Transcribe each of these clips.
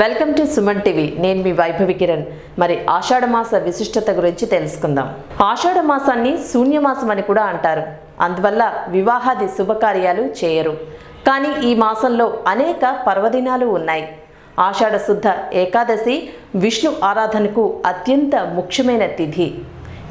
Welcome to Suman TV. నేను మీ వైభవి కిరణ్. మరి ఆషాఢమాస విశిష్టత గురించి తెలుసుకుందాం. ఆషాఢ మాసాన్ని శూన్యమాసం అని కూడా అంటారు. అందువల్ల వివాహాది శుభకార్యాలు చేయరు. కానీ ఈ మాసంలో అనేక పర్వదినాలు ఉన్నాయి. ఆషాఢ శుద్ధ ఏకాదశి విష్ణు ఆరాధనకు అత్యంత ముఖ్యమైన తిథి.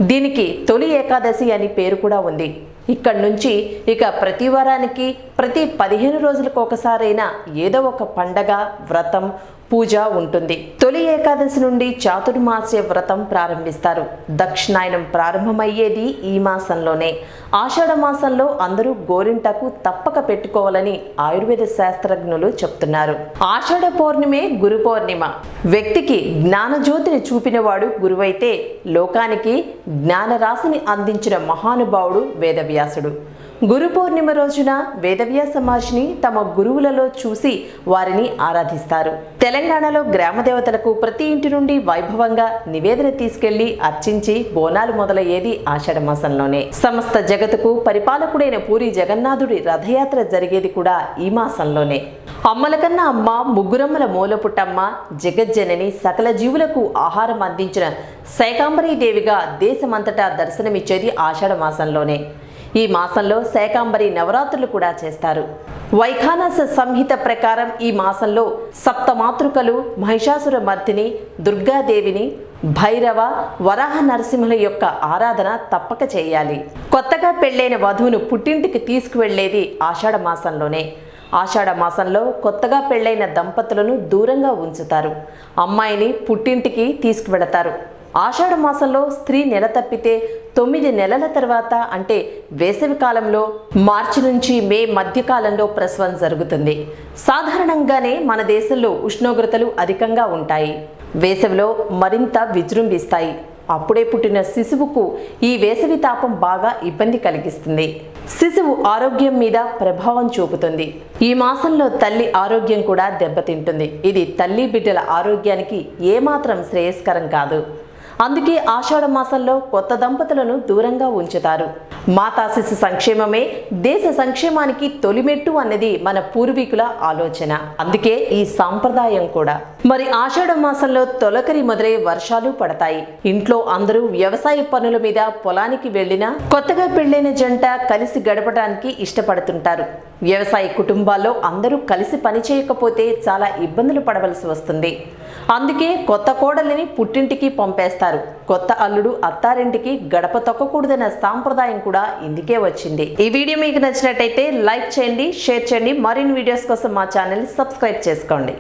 దీనికి తొలి ఏకాదశి అని పేరు కూడా ఉంది. ఇక్కడి నుంచి ఇక ప్రతి వారానికి ప్రతి పదిహేను రోజులకు ఒకసారైనా ఏదో ఒక పండగ వ్రతం పూజ ఉంటుంది. తొలి ఏకాదశి నుండి చాతుర్మాస్య వ్రతం ప్రారంభిస్తారు. దక్షిణాయనం ప్రారంభమయ్యేది ఈ మాసంలోనే. ఆషాఢ మాసంలో అందరూ గోరింటకు తప్పక పెట్టుకోవాలని ఆయుర్వేద శాస్త్రజ్ఞులు చెప్తున్నారు. ఆషాఢ పౌర్ణిమే గురు పౌర్ణిమ. వ్యక్తికి జ్ఞానజ్యోతిని చూపినవాడు గురువైతే లోకానికి జ్ఞానరాశిని అందించిన మహానుభావుడు వేదవ్యాసుడు. గురు పౌర్ణిమ రోజున వేదవ్యాస మహర్షిని తమ గురువులలో చూసి వారిని ఆరాధిస్తారు. తెలంగాణలో గ్రామ దేవతలకు ప్రతి ఇంటి నుండి వైభవంగా నివేదన తీసుకెళ్ళి అర్చించి బోనాలు మొదలయ్యేది ఆషాఢ మాసంలోనే. సమస్త జగత్కు పరిపాలకుడైన పూరి జగన్నాథుడి రథయాత్ర జరిగేది కూడా ఈ మాసంలోనే. అమ్మలకన్నా అమ్మ ముగ్గురమ్మల మూలపుట్టమ్మ జగజ్జనని సకల జీవులకు ఆహారం అందించిన శైకాంబరీ దేవిగా దేశమంతటా దర్శనమిచ్చేది ఆషాఢ మాసంలోనే. ఈ మాసంలో శేకాంబరి నవరాత్రులు కూడా చేస్తారు. వైఖానస సంహిత ప్రకారం ఈ మాసంలో సప్తమాతృకలు మహిషాసుర మర్దిని దుర్గాదేవిని భైరవ వరాహ నరసింహుల యొక్క ఆరాధన తప్పక చేయాలి. కొత్తగా పెళ్ళైన వధువును పుట్టింటికి తీసుకువెళ్ళేది ఆషాఢ మాసంలోనే. ఆషాఢ మాసంలో కొత్తగా పెళ్ళైన దంపతులను దూరంగా ఉంచుతారు. అమ్మాయిని పుట్టింటికి తీసుకువెళతారు. ఆషాఢ మాసంలో స్త్రీ నెల తప్పితే తొమ్మిది నెలల తర్వాత అంటే వేసవి కాలంలో మార్చి నుంచి మే మధ్యకాలంలో ప్రసవం జరుగుతుంది. సాధారణంగానే మన దేశంలో ఉష్ణోగ్రతలు అధికంగా ఉంటాయి. వేసవిలో మరింత విజృంభిస్తాయి. అప్పుడే పుట్టిన శిశువుకు ఈ వేసవి తాపం బాగా ఇబ్బంది కలిగిస్తుంది. శిశువు ఆరోగ్యం మీద ప్రభావం చూపుతుంది. ఈ మాసంలో తల్లి ఆరోగ్యం కూడా దెబ్బతింటుంది. ఇది తల్లి బిడ్డల ఆరోగ్యానికి ఏమాత్రం శ్రేయస్కరం కాదు. అందుకే ఆషాఢ మాసంలో కొత్త దంపతులను దూరంగా ఉంచుతారు. మాతా శిశు సంక్షేమమే దేశ సంక్షేమానికి తొలిమెట్టు అన్నది మన పూర్వీకుల ఆలోచన. అందుకే ఈ సాంప్రదాయం కూడా. మరి ఆషాఢ మాసంలో తొలకరి మొదలై వర్షాలు పడతాయి. ఇంట్లో అందరూ వ్యవసాయ పనుల మీద పొలానికి వెళ్ళిన కొత్తగా పెళ్ళైన జంట కలిసి గడపడానికి ఇష్టపడుతుంటారు. వ్యవసాయ కుటుంబాల్లో అందరూ కలిసి పని చేయకపోతే చాలా ఇబ్బందులు పడవలసి వస్తుంది. అందుకే కొత్త కోడలిని పుట్టింటికి పంపేస్తారు. కొత్త అల్లుడు అత్తారింటికి గడప తొక్కకూడదనే సాంప్రదాయం కూడా ఇందుకే వచ్చింది. ఈ వీడియో మీకు నచ్చినట్టయితే లైక్ చేయండి షేర్ చేయండి. మరిన్ని వీడియోస్ కోసం మా ఛానల్ సబ్స్క్రైబ్ చేసుకోండి.